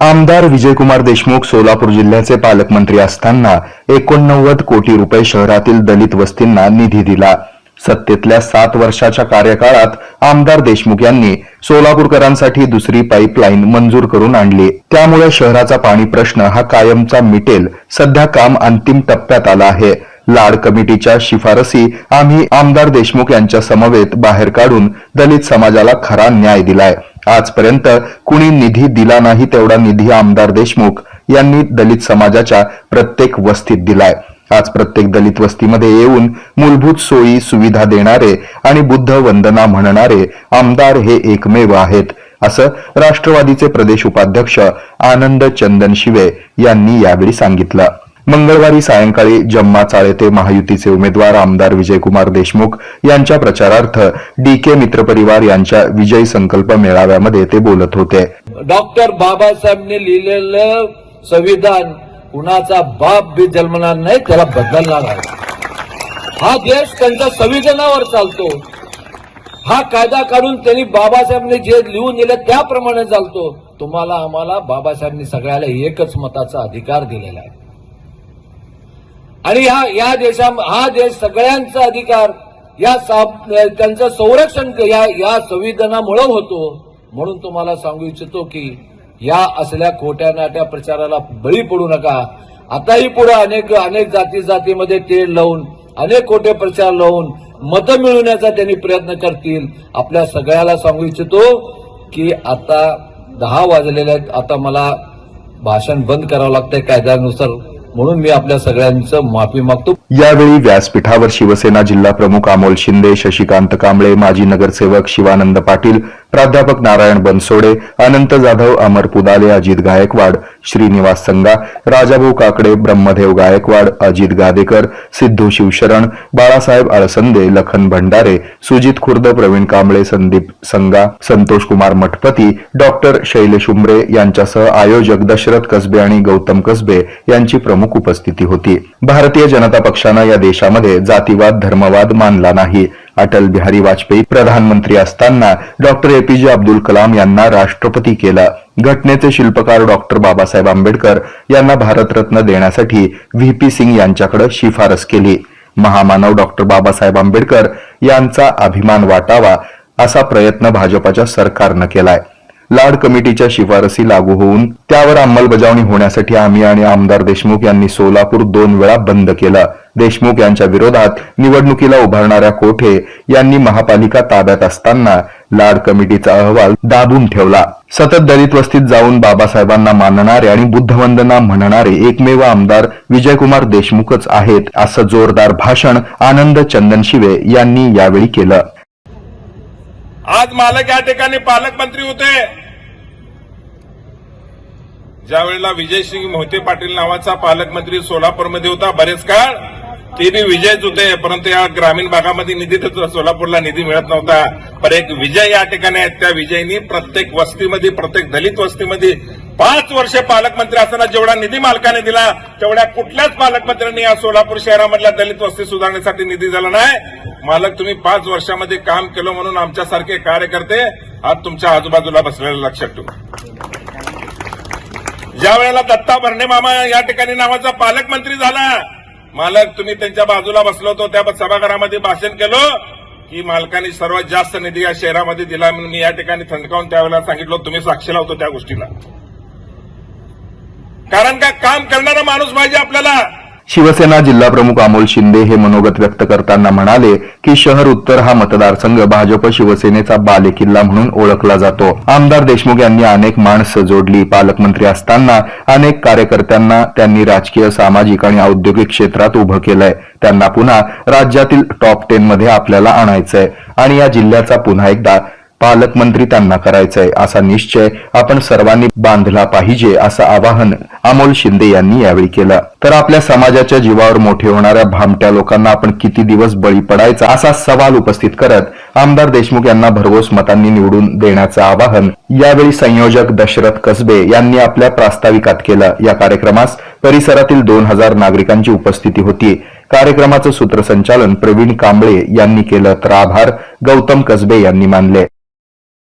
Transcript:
आमदार विजयकुमार देशमुख सोलापूर जिल्ह्याचे पालकमंत्री असताना एकोणनव्वद कोटी रुपये शहरातील दलित वस्तींना निधी दिला. सत्तेतल्या सात वर्षाच्या कार्यकाळात आमदार देशमुख यांनी सोलापूरकरांसाठी दुसरी पाईपलाईन मंजूर करून आणली. त्यामुळे शहराचा पाणी प्रश्न हा कायमचा मिटेल. सध्या काम अंतिम टप्प्यात आलं आहे. लाड कमिटीच्या शिफारसी आम्ही आमदार देशमुख यांच्या समवेत बाहेर काढून दलित समाजाला खरा न्याय दिलाय. आजपर्यंत कुणी निधी दिला नाही तेवढा निधी आमदार देशमुख यांनी दलित समाजाच्या प्रत्येक वस्तीत दिलाय. आज प्रत्येक दलित वस्तीमध्ये येऊन मूलभूत सोयी सुविधा देणारे आणि बुद्ध वंदना म्हणणारे आमदार हे एकमेव आहेत असं राष्ट्रवादीचे प्रदेश उपाध्यक्ष आनंद चंदन शिवे यांनी यावेळी सांगितलं. मंगळवारी सायंकाळी जम्मा चाळेते महायुतीचे उमेदवार आमदार विजयकुमार देशमुख यांच्या प्रचारार्थ डी के मित्रपरिवार यांच्या विजय संकल्प मेळाव्यामध्ये ते बोलत होते. डॉक्टर बाबासाहेबने लिहिलेलं संविधान कुणाचा बाप बी जन्मणार नाही त्याला बदलणार आहे. हा देश त्यांच्या संविधानावर चालतो. हा कायदा काढून त्यांनी बाबासाहेबने जे लिहून दिलं त्याप्रमाणे चालतो. तुम्हाला आम्हाला बाबासाहेबांनी सगळ्याला एकच मताचा अधिकार दिलेला आहे. आणि ह्या या देशा हा देश सगळ्यांचा अधिकार या सा- त्यांचं संरक्षण या या संविधानामुळे होतो. म्हणून तुम्हाला सांगू इच्छितो की या असल्या खोट्या नाट्या प्रचाराला बळी पडू नका. आताही पुढे अनेक अनेक जाती जातीमध्ये तेल लावून अनेक खोटे प्रचार लावून मतं मिळवण्याचा त्यांनी प्रयत्न करतील. आपल्या सगळ्याला सांगू इच्छितो की आता दहा वाजलेले आहेत. आता मला भाषण बंद करावं लागतंय कायद्यानुसार. म्हणून मी आपल्या सगळ्यांचं माफी मागतो. यावेळी व्यासपीठावर शिवसेना जिल्हा प्रमुख अमोल शिंदे शशिकांत कांबळे माजी नगरसेवक शिवानंद पाटील प्राध्यापक नारायण बनसोडे अनंत जाधव अमर पुदाले अजित गायकवाड श्रीनिवास संगा राजाभाऊ काकडे ब्रह्मदेव गायकवाड अजित गादेकर सिद्धू शिवशरण बाळासाहेब अळसंदे लखन भंडारे सुजित खुर्द प्रवीण कांबळे संदीप संगा संतोष कुमार मठपती डॉक्टर शैलेश उमरे यांच्यासह आयोजक दशरथ कसबे आणि गौतम कसबे यांची प्रमुख उपस्थिती होती. भारतीय जनता पक्षानं या देशामध्ये जातीवाद धर्मवाद मानला नाही. अटल बिहारी वाजपेयी प्रधानमंत्री असताना डॉक्टर एपीजे अब्दुल कलाम यांना राष्ट्रपती केलं. घटनेचे शिल्पकार डॉक्टर बाबासाहेब आंबेडकर यांना भारतरत्न देण्यासाठी व्ही पी सिंग यांच्याकडे शिफारस केली. महामानव डॉक्टर बाबासाहेब आंबेडकर यांचा अभिमान वाटावा असा प्रयत्न भाजपाच्या सरकारनं केलाय. लाड कमिटीच्या शिफारसी लागू होऊन त्यावर अंमलबजावणी होण्यासाठी आम्ही आणि आमदार देशमुख यांनी सोलापूर दोन वेळा बंद केलं. देशमुख यांच्या विरोधात निवडणुकीला उभारणाऱ्या कोठे यांनी महापालिका ताब्यात असताना लाड कमिटीचा अहवाल दाबून ठेवला. सतत दलित वस्तीत जाऊन बाबासाहेबांना मानणारे आणि बुद्धवंदना म्हणणारे एकमेव आमदार विजयकुमार देशमुखच आहेत असं जोरदार भाषण आनंद चंदन शिवे यांनी यावेळी केलं. आज मालक या ठिकाणी पालकमंत्री होते. ज्यावेळेला विजय विजयसिंग मोहिते पाटील नावाचा पालकमंत्री सोलापूरमध्ये होता बरेच काळ ते बी विजयच होते परंतु या ग्रामीण भागामध्ये निधी तर सोलापूरला निधी मिळत नव्हता. पण एक विजय या ठिकाणी आहेत त्या विजयनी प्रत्येक वस्तीमध्ये प्रत्येक दलित वस्तीमध्ये पाच वर्ष पालकमंत्री असताना जेवढा निधी मालकाने दिला तेवढ्या कुठल्याच पालकमंत्र्यांनी या सोलापूर शहरामधल्या दलित वस्ती सुधारण्यासाठी निधी दिला नाही. मालक तुम्ही पाच वर्षामध्ये काम केलं म्हणून आमच्यासारखे कार्यकर्ते आज तुमच्या आजूबाजूला बसलेलं लक्षात ठेवू. ज्या वेळेला दत्ता भरणे मामा या ठिकाणी नावाचा पालकमंत्री झाला मालक तुम्ही त्यांच्या बाजूला बसलो होतो त्या सभागृहामध्ये भाषण केलं की मालकाने सर्वात जास्त निधी या शहरामध्ये दिला म्हणून मी या ठिकाणी थंडकावून त्यावेळेला सांगितलं तुम्ही साक्षीला होतो त्या गोष्टीला. कारण का काम करणारा माणूस पाहिजे आपल्याला. शिवसेना जिल्हा प्रमुख अमोल शिंदे हे मनोगत व्यक्त करताना म्हणाले की शहर उत्तर हा मतदारसंघ भाजप शिवसेनेचा बालेकिल्ला म्हणून ओळखला जातो. आमदार देशमुख यांनी अनेक माणसं जोडली. पालकमंत्री असताना अनेक कार्यकर्त्यांना त्यांनी राजकीय सामाजिक आणि औद्योगिक क्षेत्रात उभं केलंय. त्यांना पुन्हा राज्यातील टॉप टेन मध्ये आपल्याला आणायचंय. आणि या जिल्ह्याचा पुन्हा एकदा पालकमंत्री त्यांना करायचंय असा निश्चय आपण सर्वांनी बांधला पाहिजे असं आवाहन अमोल शिंदे यांनी यावेळी केलं. तर आपल्या समाजाच्या जीवावर मोठे होणाऱ्या भामट्या लोकांना आपण किती दिवस बळी पडायचा असा सवाल उपस्थित करत आमदार देशमुख यांना भरघोस मतांनी निवडून देण्याचं आवाहन यावेळी संयोजक दशरथ कसबे यांनी आपल्या प्रास्ताविकात केलं. या कार्यक्रमास परिसरातील दोन हजार नागरिकांची उपस्थिती होती. कार्यक्रमाचं सूत्रसंचालन प्रवीण कांबळे यांनी केलं तर आभार. गौतम कसबे यांनी मानले.